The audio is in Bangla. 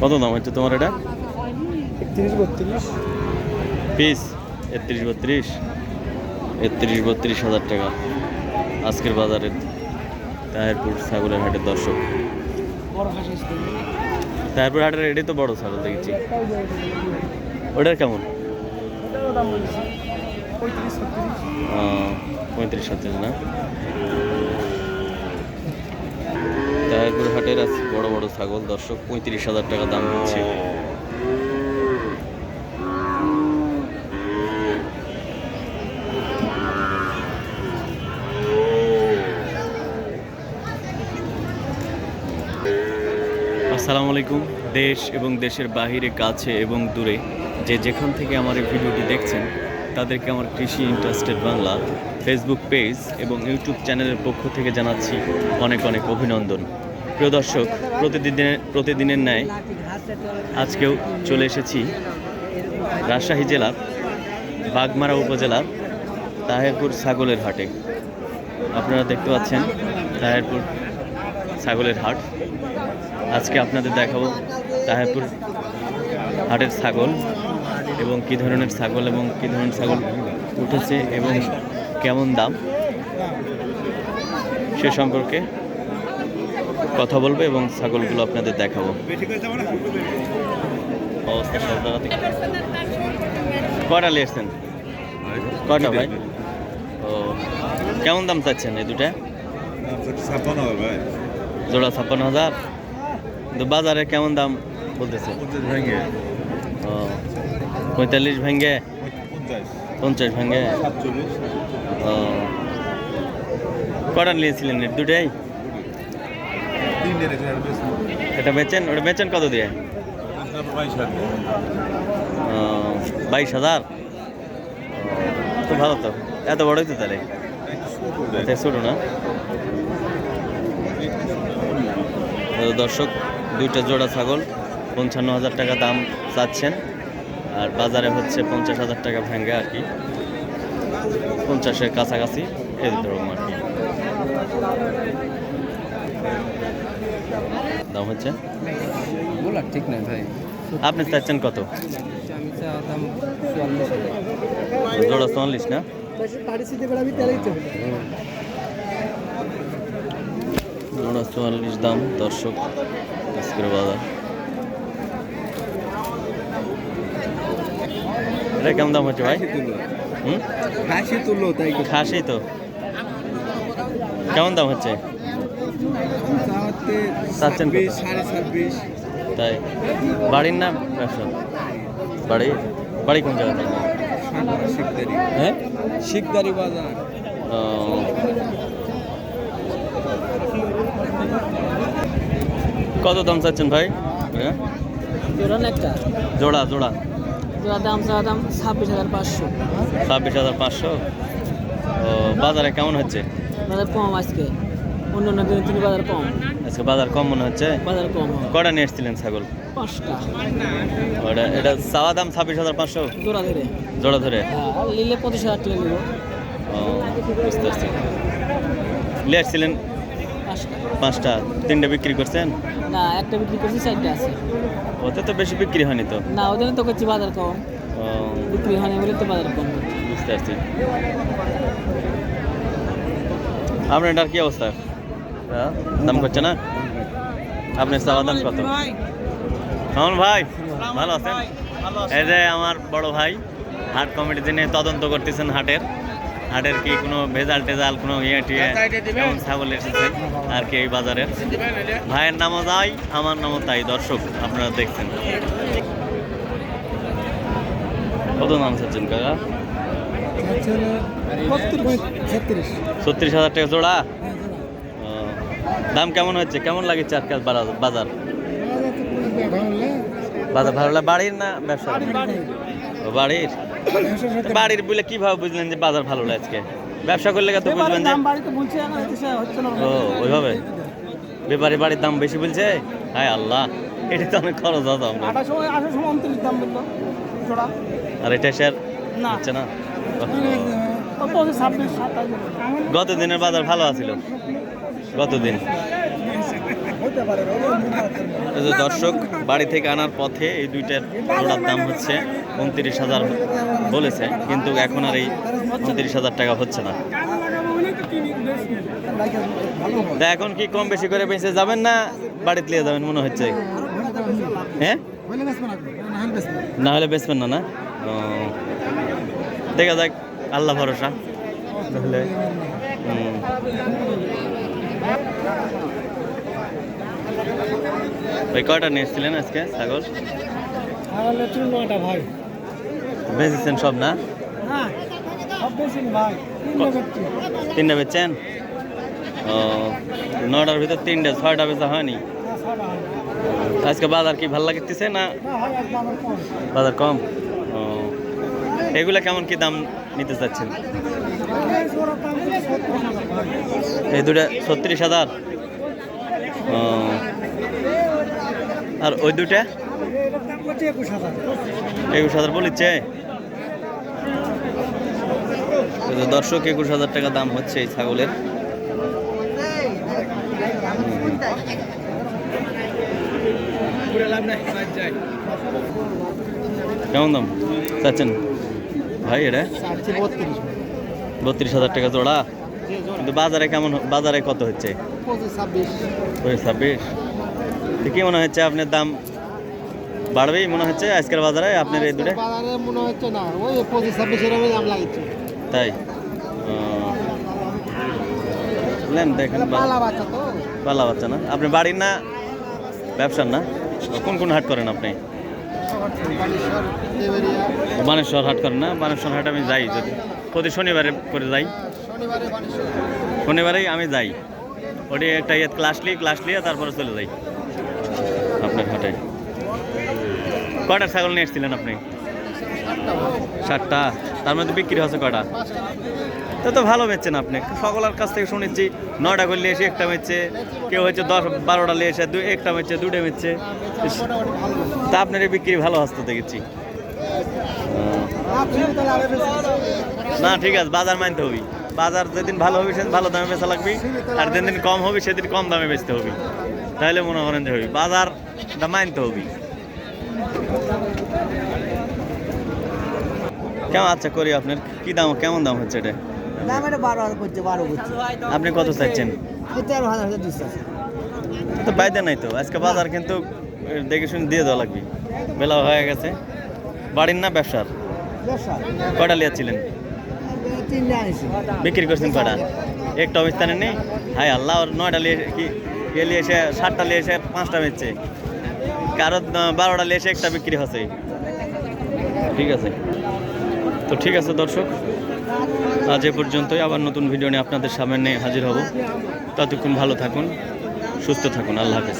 কত দাম হচ্ছে তোমার এটা? একত্রিশ বত্রিশ। পিস একত্রিশ বত্রিশ? একত্রিশ বত্রিশ হাজার টাকা। আজকের বাজারের তাহেরপুর ছাগলের হাটের দর্শক। তাহেরপুর হাটের এটাই তো বড় ছাগল দেখেছি। ওটার কেমন? পঁয়ত্রিশ ছত্রিশ না? তাহেরপুর হাটের আছে বড় বড় ছাগল। দর্শক, পঁয়ত্রিশ হাজার টাকা দাম হচ্ছে। আসসালামু আলাইকুম। দেশ এবং দেশের বাহিরে, কাছে এবং দূরে যে যেখান থেকে আমার এই ভিডিওটি দেখছেন, তাদেরকে আমার কৃষি ইন্টারেস্টেড বাংলা ফেসবুক পেজ এবং ইউটিউব চ্যানেলের পক্ষ থেকে জানাচ্ছি অনেক অনেক অভিনন্দন। প্রিয় দর্শক, প্রতিদিনের প্রতিদিনের ন্যায় আজকেও চলে এসেছি রাজশাহী জেলার বাগমারা উপজেলার তাহেরপুর ছাগলের হাটে। আপনারা দেখতে পাচ্ছেন তাহেরপুর ছাগলের হাট। আজকে আপনাদের দেখাবো তাহেরপুর হাটের ছাগল এবং কী ধরনের ছাগল এবং কী ধরনের ছাগল উঠেছে এবং কেমন দাম সে সম্পর্কে কথা বলব এবং ছাগলগুলো আপনাদের দেখাবো। অবস্থা সব নিয়ে এসছেন কয়টা ভাই? ও কেমন দাম চাচ্ছেন এই দুটা? ছাপ্পান্ন ভাই জোড়া ছাপ্পান্ন হাজার। কিন্তু বাজারে কেমন দাম বলতেছে? ও পঁয়তাল্লিশ ভেঙ্গে? পঞ্চাশ। ভেঙ্গে? ও কটা নিয়েছিলেন এর দুটাই? এটা বেচেন, ওটা বেচেন কত দিয়ে? বাইশ হাজার? তো ভালো তো। এত বড়ই তো তাহলে? ছোটো না? দর্শক, দুইটা জোড়া ছাগল, পঞ্চান্ন হাজার টাকা দাম চাচ্ছেন। আর বাজারে হচ্ছে পঞ্চাশ হাজার টাকা ভেঙে আর কি। পঞ্চাশের কাছাকাছি, এই ধরুন আর কি। দাম হচ্ছে? বলার ঠিক নাই ভাই। আপনি চাচ্ছেন কত? চুয়াল্লিশ। জোড়া চুয়াল্লিশ না? জোড়া চুয়াল্লিশ দাম দর্শক আজকের বাজার। এটা কেমন দাম হচ্ছে ভাই? হুম? খাসি তুললো তাই খাসি তো। কেমন দাম হচ্ছে? চাচ্ছেন তাই। বাড়ির না ব্যবসা? বাড়ি? বাড়ি কোন জায়গাতে? শিকদারি। হ্যাঁ? শিকদারি বাজার। কত দাম চাচ্ছেন ভাই? হ্যাঁ? একটা? জোড়া জোড়া। জোড়া দাম চাওয়া দাম ছাব্বিশ হাজার পাঁচশো। ছাব্বিশ হাজার পাঁচশো? বাজারে কেমন হচ্ছে? বাজার কম আজকে। অন্য অন্য দিনের থেকে বাজার কম। আজকে বাজার কম মনে হচ্ছে? বাজার কম। হয় কটা নিয়ে এসেছিলেন ছাগল? পাঁচটা। ওটা এটা চাওয়া দাম ছাব্বিশ হাজার পাঁচশো? জোড়া ধরে। জোড়া ধরে? হ্যাঁ আর নিলে পঁচিশ হাজার টাকা নিব। বুঝতে পারছি। নিয়ে এসেছিলেন পাঁচটা। তিনটা বিক্রি করছেন? না একটা বিক্রি করছি চারটে আছে। ওতে তো বেশি বিক্রি হয়নি তো? না ওদের তো করছি বাজার কম। বিক্রি হয়নি বলে তো বাজার কম। বুঝতে পারছি। আপনার এটার কি অবস্থা? হ্যাঁ দাম করছে না? আপনার চাওয়া দাম কত? কেমন ভাই ভালো আছেন? এই যে আমার বড় ভাই হাট কমিটিতে নিয়ে তদন্ত করতেছেন হাটের হাটের কি কোনো ভেজাল টেজাল কোনো ইয়ে টিয়ে ছাগল এসেছেন আর কি এই বাজারের? ভাইয়ের নামও যাই আমার নামও তাই দর্শক আপনারা দেখছেন। কত নাম চাচ্ছেন কাকা? ছত্রিশ হাজার টাকা জোড়া? ও, দাম কেমন হচ্ছে? কেমন লাগছে আজকাল বাজার? বাজার ভালো লাগে বাড়ির না ব্যবসা? বাড়ির বাড়ির। বলে কীভাবে বুঝলেন যে বাজার ভালো লাগে আজকে? ব্যবসা করলে তো বুঝবেন যে ও ওইভাবে? ব্যাপারী বাড়ির দাম বেশি বলছে? হায় আল্লাহ এটা তো অনেক খরচ দাম আর এটা স্যার হচ্ছে না? গত দিনের বাজার ভালো আছিল। গত দিন দর্শক, বাড়ি থেকে আনার পথে এই দুইটার জোড়ার দাম হচ্ছে উনত্রিশ হাজার বলেছে, কিন্তু এখন আর এই উনত্রিশ হাজার টাকা হচ্ছে না। এখন কি কম বেশি করে বেঁচে যাবেন না বাড়িতে নিয়ে যাবেন মনে হচ্ছে? হ্যাঁ? না হলে বেচবেন না না? দেখা যাক, আল্লাহ ভরসা। তাহলে ওই কয়টা নিয়ে এসেছিলেন আজকে ছাগল? ভাই। বেচেছেন সব না? ভাই তিনটা বেচছেন? ও নটার ভিতর তিনটা ছয়টা বেচা হয়নি? হয় আজকে বাজার কি ভালো লাগতেছে না? হয় বাজার কম? ও এগুলা কেমন কি দাম নিতে চাচ্ছেন? ভাই এই দুটা ছত্রিশ হাজার? ও আর ওই দুটা একুশ হাজার বলিচ্ছে? দর্শক একুশ হাজার টাকা দাম হচ্ছে এই ছাগলের। কেমন দাম চাচ্ছেন? ভাই এটা? বত্রিশ হাজার টাকা জোড়া। কিন্তু বাজারে কেমন বাজারে কত হচ্ছে? ছাব্বিশ। কি মনে হচ্ছে আপনার দাম বাড়বেই? মনে হচ্ছে আজকের বাজারে আপনার এই দুটো? বাজারে মনে হচ্ছে না। ওই পঁচিশ ছাব্বিশ এরকমই দাম লাগছে তাই। নেন দেখেন বা- পালা বাচ্চা না। আপনি বাড়ির না ব্যবসার না? কোন কোন হাট করেন আপনি? বানেশ্বর হাট করেন না? বানেশ্বর হাট আমি যাই যদি প্রতি শনিবারে করে যাই। শনিবারেই আমি যাই। ওটি একটা ইয়ে ক্লাস ক্লাস নিয়ে তারপরে চলে যাই। আপনার কয়টা ছাগল নিয়ে এসেছিলেন আপনি? ষাটটা তার মধ্যে বিক্রি হচ্ছে কটা তো তো ভালো বেচছেন আপনি। সকলের কাছ থেকে শুনেছি, নয়টা করলে এসে একটা বেচছে। কেউ হচ্ছে দশ, বারোটা নিয়ে এসে দুই একটা বেচছে, দুটো ভালো তা আপনার বিক্রি ভালো হস্ত দেখেছি। না, ঠিক আছে, বাজার মানতে হবে। বাজার যেদিন ভালো হবে, সেদিন ভালো দামে বেচা লাগবে। আর যেদিন কম হবে, সেদিন কম দামে বেচতে হবে। তাহলে মনে করেন যে হবে। বাজার মানতে হবে। কেমন আচ্ছা করি আপনার। কি দাম কেমন দাম হচ্ছে এটা? দাম এটা বারো হাজার করছে বারো করছে আপনি কত চাইছেন? তেরো হাজার তো বাইরে নাই তো। আজকে বাজার কিন্তু দেখে শুনে দিয়ে দেওয়া লাগবে। বেলা হয়ে গেছে। বাড়ির না ব্যবসার? ব্যবসা কয়টা লিয়াচ্ছিলেন বিক্রি করছেন কয়টা? একটা অবস্থানে নেই? হাই আল্লাহ ওর নয়টা লিয়ে কি এ নিয়ে এসে সাতটা লিয়ে এসে পাঁচটা বেচছে। কারও বারোটা লিয়ে এসে একটা বিক্রি হচ্ছে। ঠিক আছে? তো ঠিক আছে দর্শক, আজ এ পর্যন্তই। আবার নতুন ভিডিও নিয়ে আপনাদের সামনে হাজির হব। ততক্ষণ ভালো থাকুন, সুস্থ থাকুন। আল্লাহ হাফেজ।